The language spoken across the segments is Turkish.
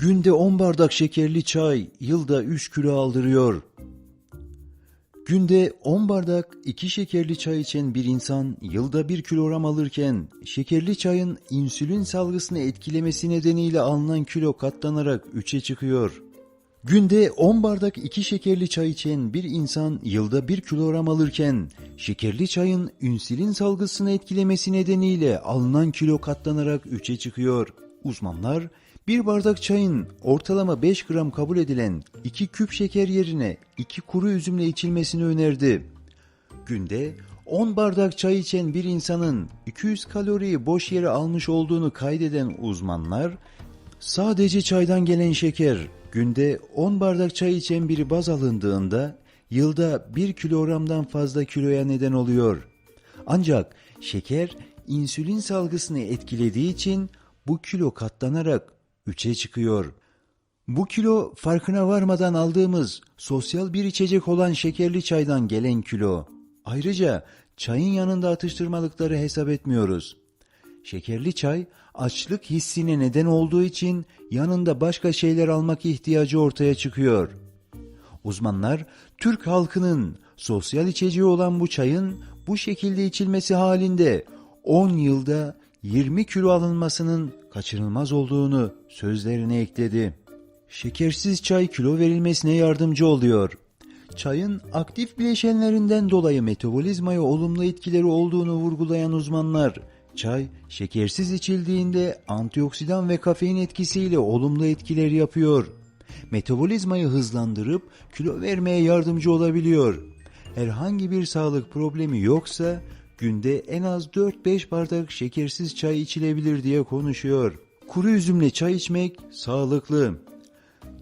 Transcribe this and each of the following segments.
Günde 10 bardak şekerli çay yılda 3 kilo aldırıyor. Günde 10 bardak 2 şekerli çay içen bir insan yılda 1 kilogram alırken şekerli çayın insülin salgısını etkilemesi nedeniyle alınan kilo katlanarak 3'e çıkıyor. Günde 10 bardak 2 şekerli çay içen bir insan yılda 1 kilogram alırken şekerli çayın insülin salgısını etkilemesi nedeniyle alınan kilo katlanarak 3'e çıkıyor. Uzmanlar bir bardak çayın ortalama 5 gram kabul edilen 2 küp şeker yerine 2 kuru üzümle içilmesini önerdi. Günde 10 bardak çay içen bir insanın 200 kaloriyi boş yere almış olduğunu kaydeden uzmanlar, sadece çaydan gelen şeker günde 10 bardak çay içen biri baz alındığında yılda 1 kilogramdan fazla kiloya neden oluyor. Ancak şeker insülin salgısını etkilediği için bu kilo katlanarak 3'e çıkıyor. Bu kilo farkına varmadan aldığımız sosyal bir içecek olan şekerli çaydan gelen kilo. Ayrıca çayın yanında atıştırmalıkları hesap etmiyoruz. Şekerli çay açlık hissine neden olduğu için yanında başka şeyler almak ihtiyacı ortaya çıkıyor. Uzmanlar Türk halkının sosyal içeceği olan bu çayın bu şekilde içilmesi halinde 10 yılda 20 kilo alınmasının kaçınılmaz olduğunu sözlerine ekledi. Şekersiz çay kilo verilmesine yardımcı oluyor. Çayın aktif bileşenlerinden dolayı metabolizmaya olumlu etkileri olduğunu vurgulayan uzmanlar, çay şekersiz içildiğinde antioksidan ve kafein etkisiyle olumlu etkiler yapıyor. Metabolizmayı hızlandırıp kilo vermeye yardımcı olabiliyor. Herhangi bir sağlık problemi yoksa günde en az 4-5 bardak şekersiz çay içilebilir diye konuşuyor. Kuru üzümle çay içmek sağlıklı.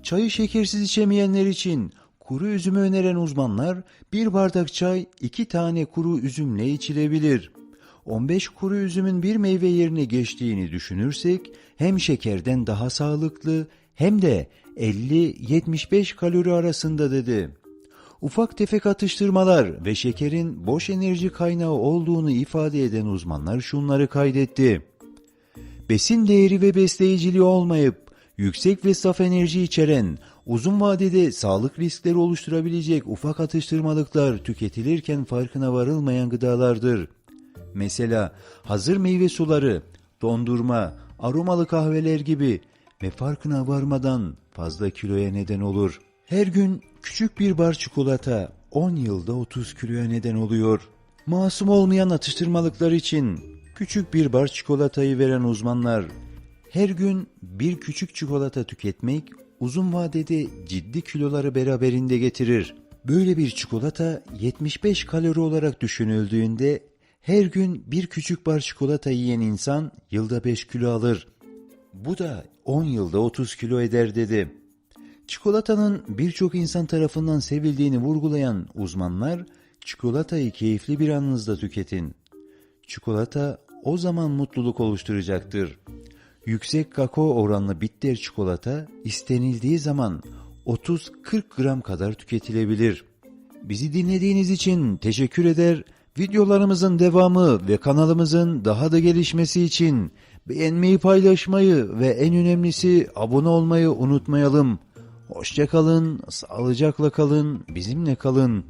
Çayı şekersiz içemeyenler için kuru üzümü öneren uzmanlar bir bardak çay iki tane kuru üzümle içilebilir. 15 kuru üzümün bir meyve yerine geçtiğini düşünürsek hem şekerden daha sağlıklı hem de 50-75 kalori arasında dedi. Ufak tefek atıştırmalar ve şekerin boş enerji kaynağı olduğunu ifade eden uzmanlar şunları kaydetti. Besin değeri ve besleyiciliği olmayıp yüksek ve saf enerji içeren, uzun vadede sağlık riskleri oluşturabilecek ufak atıştırmalıklar tüketilirken farkına varılmayan gıdalardır. Mesela hazır meyve suları, dondurma, aromalı kahveler gibi ve farkına varmadan fazla kiloya neden olur. Her gün küçük bir bar çikolata 10 yılda 30 kiloya neden oluyor. Masum olmayan atıştırmalıklar için küçük bir bar çikolatayı veren uzmanlar her gün bir küçük çikolata tüketmek uzun vadede ciddi kiloları beraberinde getirir. Böyle bir çikolata 75 kalori olarak düşünüldüğünde her gün bir küçük bar çikolata yiyen insan yılda 5 kilo alır. Bu da 10 yılda 30 kilo eder dedi. Çikolatanın birçok insan tarafından sevildiğini vurgulayan uzmanlar, çikolatayı keyifli bir anınızda tüketin. Çikolata o zaman mutluluk oluşturacaktır. Yüksek kakao oranlı bitter çikolata istenildiği zaman 30-40 gram kadar tüketilebilir. Bizi dinlediğiniz için teşekkür eder. Videolarımızın devamı ve kanalımızın daha da gelişmesi için beğenmeyi paylaşmayı ve en önemlisi abone olmayı unutmayalım. Hoşçakalın, sağlıcakla kalın, bizimle kalın.